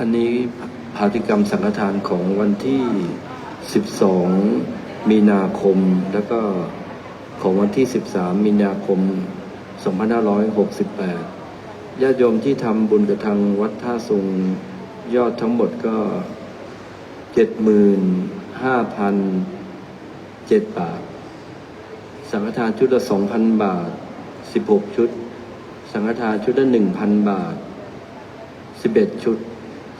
อันนี้ภาติกรรมสังฆทานของวันที่ 12 มีนาคม แล้วก็ของวันที่ 13 มีนาคม 2568 ญาติโยมที่ทำบุญกับทางวัดท่าสุงยอดทั้งหมดก็ 75,007 บาท สังฆทานชุดละ 2,000 บาท 16 ชุด สังฆทานชุดละ 1,000 บาท 11 ชุด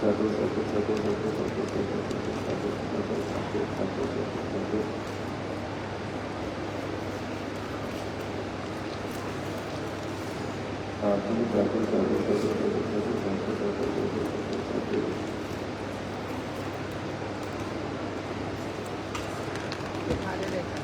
他就在。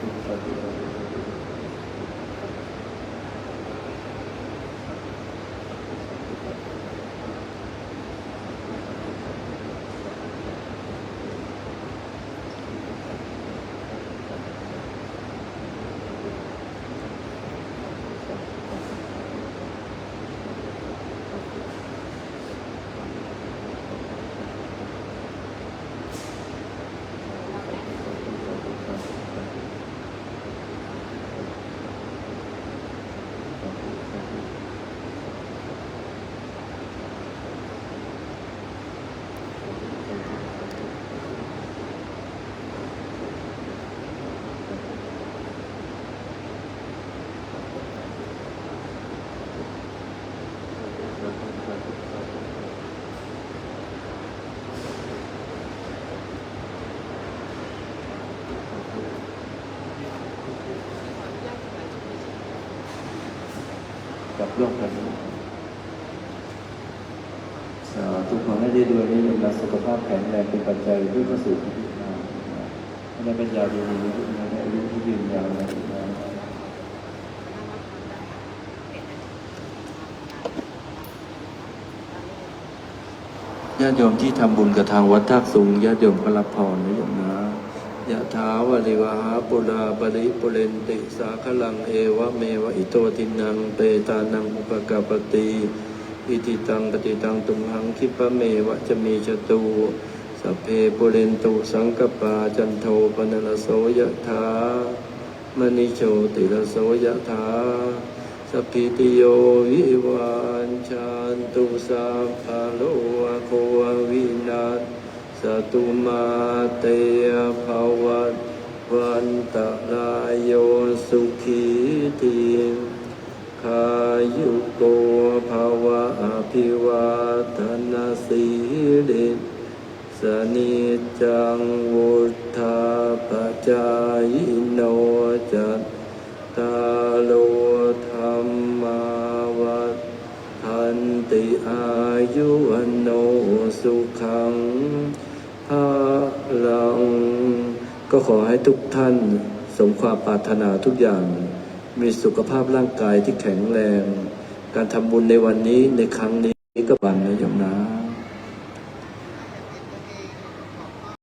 la กับร่วมกันสาธุขอให้ได้ด้วยนี้ยมรักสุขภาพแข็งแรงเป็นปัจจัยด้วยพระสูตรที่มาให้ได้เป็นยาวดีๆให้ได้อายุที่ยืนยาวนะญาติโยมที่ทำบุญกับทางวัดท่าสูงญาติโยมก็รับพรนะโยมนะ ยะถาวริวหาปุราปริปุเรนติสาคลังเอวะเมวะอิโตทินังเปตานังอุปกาปติอิติตังปฏิตังตุมหังคิปะเมวะจะมีจตุสเพปุเรนตุสังกปาจันโทปนรสโสยะถามณิโชติรโสยะถาสัพพิติโยวิวันชันตุสัพพะโล สตุมาเตภวัตวันตะลายโยสุขีทีขายุโกภาวะอภิวาทนาสีริสนิจังวุธาปจายโนจัตตาโลธรรมาวัฏทันติอายุวโนสุขังภาลัง ก็ขอให้ทุกท่านสมความปรารถนาทุกอย่าง มีสุขภาพร่างกายที่แข็งแรง การทำบุญในวันนี้ในครั้งนี้ก็บันนะโยมนะ